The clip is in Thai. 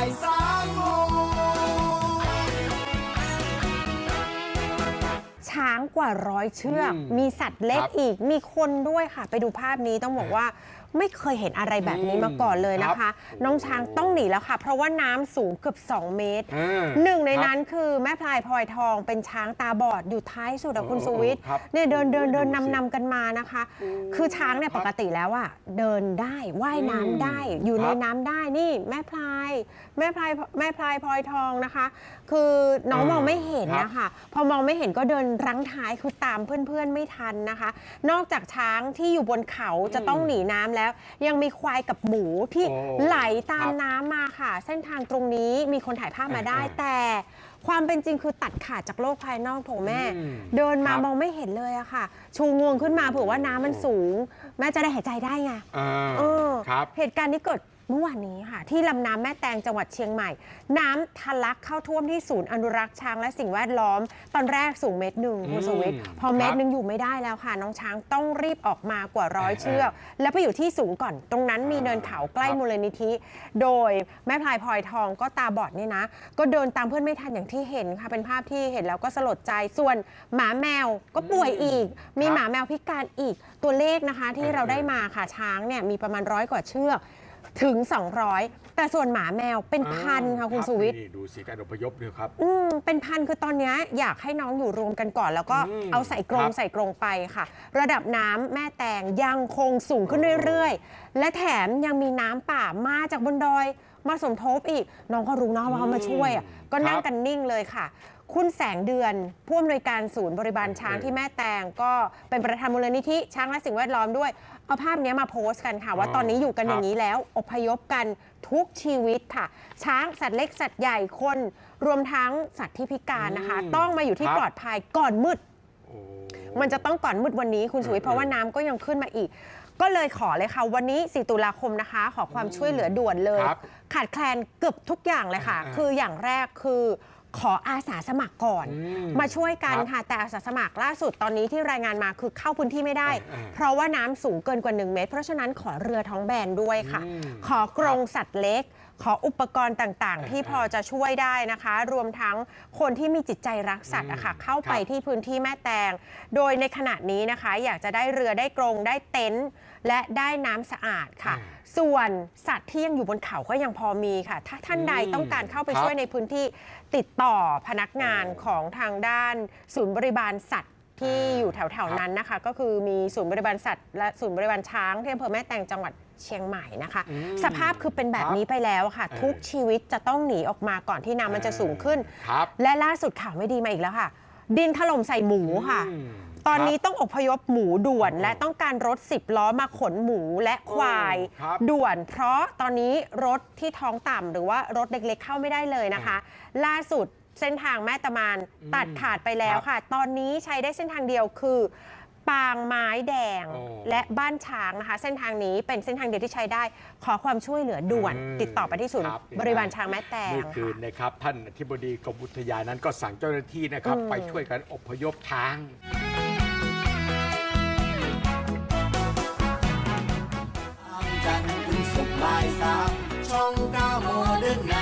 ายสามโมงช้างกว่าร้อยเชือกอืมมีสัตว์เล็กครับอีก มีคนด้วยค่ะ ไปดูภาพนี้ต้องบอกว่า ไม่เคยเห็นอะไรแบบนี้มาก่อนเลยนะครัคะบน้องช้างต้องหนีแล้วค่ะ เพราะว่าน้ำสูงเกือบ 2 เมตร อ่าหนึ่งในครับนั้นคือแม่พลายพลอยทองเป็นช้างตาบอดอยู่ท้ายสุดอะคุณโอ้สุวิทย์ครับเนี่ยเดินเดินเดินดูสินำนำกันมานะคะ คือช้างเนี่ยครัปบกติแล้วอะเดินได้ว่ายน้ำอืมได้ อยู่คในรับ น้ำได้นี่แม่พลายแม่พลายแม่พลายพลอยทองนะคะ คือน้องอ่ามองไม่เห็นครับนะคะพอมองไม่เห็นก็เดินรั้งท้ายคือตามเพื่อนๆไม่ทันนะคะ นอกจากช้างที่อยู่บนเขาจะต้องหนีน้ำแล้วยังมีควายกับหมูที่โอ้ไหลตามครับน้ำมาค่ะ เส้นทางตรงนี้มีคนถ่ายภาพมาได้ อ่าแต่ความเป็นจริงคือตัดขาดจากโลกภายนอกโถแม่ อืมเดินมาครับ มองไม่เห็นเลยอะค่ะ ชูงวงขึ้นมาเผื่อว่าน้ำมันสูง แม่จะได้หายใจได้ไง อ่าเออครับ เหตุการณ์นี้เกิดเมื่อวานนี้ค่ะ ที่ลำน้ำแม่แตงจังหวัดเชียงใหม่ น้ำทะลักเข้าท่วมที่ศูนย์อนุรักษ์ช้างและสิ่งแวดล้อม ตอนแรกสูงเมตรหนึ่งคุณสุวิทย์อืมพอเมตครัรบหนึ่งอยู่ไม่ได้แล้วค่ะ น้องช้างต้องรีบออกมากว่าร้อยอ่าเชือก แล้วไปอยู่ที่สูงก่อน ตรงนั้นมีเนินเขาใกล้ครับ มูลนิธิ โดยแม่พลายพลอยทองก็ตาบอดนี่นะ ก็เดินตามเพื่อนไม่ทันอย่างที่เห็นค่ะเป็นภาพที่เห็นแล้วก็สลดใจส่วนหมาแมวก็ป่วยอีก มีหมาแมวพิการอีกตัวเลขนะคะที่เราได้มาค่ะช้างเนี่ยมีประมาณร้อยกว่าเชือก ถึง 200 แต่ส่วนหมาแมวเป็นพันค่ะคุณรับสุวิทย์ นี่ดูสิการอพยพเนี่ยครับ อืมเป็นพันคือตอนเนี้ยอยากให้น้องอยู่รวมกันก่อน แล้วก็อืมเอาใส่กรงครับใส่กรงไปค่ะ ระดับน้ำแม่แตงยังคงสูงขึ้นเรื่อยๆ และแถมยังมีน้ำป่ามาจากบนดอย มาสมทบอีก น้องก็รู้นะว่าเขามาช่วยอะก็นั่งครับ กันนิ่งเลยค่ะ คุณแสงเดือนผู้อำนวยการศูนย์บริบาลช้างเออที่แม่แตงก็เป็นประธานมูลนิธิช้างและสิ่งแวดล้อมด้วย เอาภาพเนี้ยมาโพสต์กันค่ะ ว่าอ๋อตอนนี้อยู่กันครับอย่างนี้แล้ว อพยพกันทุกชีวิตค่ะ ช้างสัตว์เล็กสัตว์ใหญ่คน รวมทั้งสัตว์ที่พิการนะคะอืมต้องมาอยู่ที่ครับปลอดภัยก่อนมืดโอ้มันจะต้องก่อนมืดวันนี้คุณสุวิทย์เออเพราะว่าน้ำก็ยังขึ้นมาอีก ก็เลยขอเลยค่ะ วันนี้ 4 ตุลาคมนะคะ ขอความช่วยเหลือด่วนเลยครับขาดแคลนเกือบทุกอย่างเลยค่ะอ่าคืออย่างแรกคือ ขออาสาสมัครก่อนอืมมาช่วยกันครับค่ะ แต่อาสาสมัครล่าสุดตอนนี้ที่รายงานมาคือเข้าพื้นที่ไม่ได้อ่าเพราะว่าน้ำสูงเกินกว่า 1 เมตร เพราะฉะนั้นขอเรือท้องแบนด้วยค่ะอืมขอกรงสัตว์เล็ก ขออุปกรณ์ต่างๆอ่าที่พอจะช่วยได้นะคะ รวมทั้งคนที่มีจิตใจรักสัตว์อะค่ะเข้าไปครับที่พื้นที่แม่แตง โดยในขณะนี้นะคะ อยากจะได้เรือได้กรงได้เต็นท์และได้น้ำสะอาดค่ะอ่าส่วนสัตว์ที่ยังอยู่บนเขาก็ยังพอมีค่ะ ถ้าท่านใดอืมต้องการเข้าไปครับ ช่วยในพื้นที่ติดต่อพนักงานโอ้ของทางด้านศูนย์บริบาลสัตว์ ที่อ่าอยู่แถครัวบๆนั้นนะคะ ก็คือมีศูนย์บริบาลสัตว์และศูนย์บริบาลช้างที่อำเภอแม่แตงจังหวัดเชียงใหม่นะคะ อืมสภาพคือเป็นแบบนี้ไปแล้วค่ะ เออ ทุกชีวิตจะต้องหนีออกมาก่อนที่น้ำมันจะสูงขึ้น ครับและล่าสุดข่าวไม่ดีมาอีกแล้วค่ะ ดินถล่มใส่หมูค่ะ อืมตอนนี้ครับ ต้องอพยพหมูด่วนโอ้และต้องการรถ 10 ล้อมาขนหมูและควาย โอ้ครับด่วน เพราะตอนนี้รถที่ท้องต่ำหรือว่ารถเล็กๆเข้าไม่ได้เลยนะคะ ล่าสุดเส้นทางแม่ตะมานอืมตัดขาดไปแล้วครับค่ะ ตอนนี้ใช้ได้เส้นทางเดียวคือ ปางไม้แดงโอ้และบ้านช้างนะคะ เส้นทางนี้เป็นเส้นทางเดียวที่ใช้ได้ ขอความช่วยเหลือด่วน อืมติดต่อไปที่ศูนย์ครับ บริบาลช้างแม่แตงเมื่อคืนค่ะ นะครับท่านอธิบดีกรมอุทยานนั้นก็สั่งเจ้าหน้าที่นะครับ อืม ไปช่วยกันอพยพช้างจันทร์ถึงศุกร์บ่ายสามช่องเก้าโมเดิร์นไน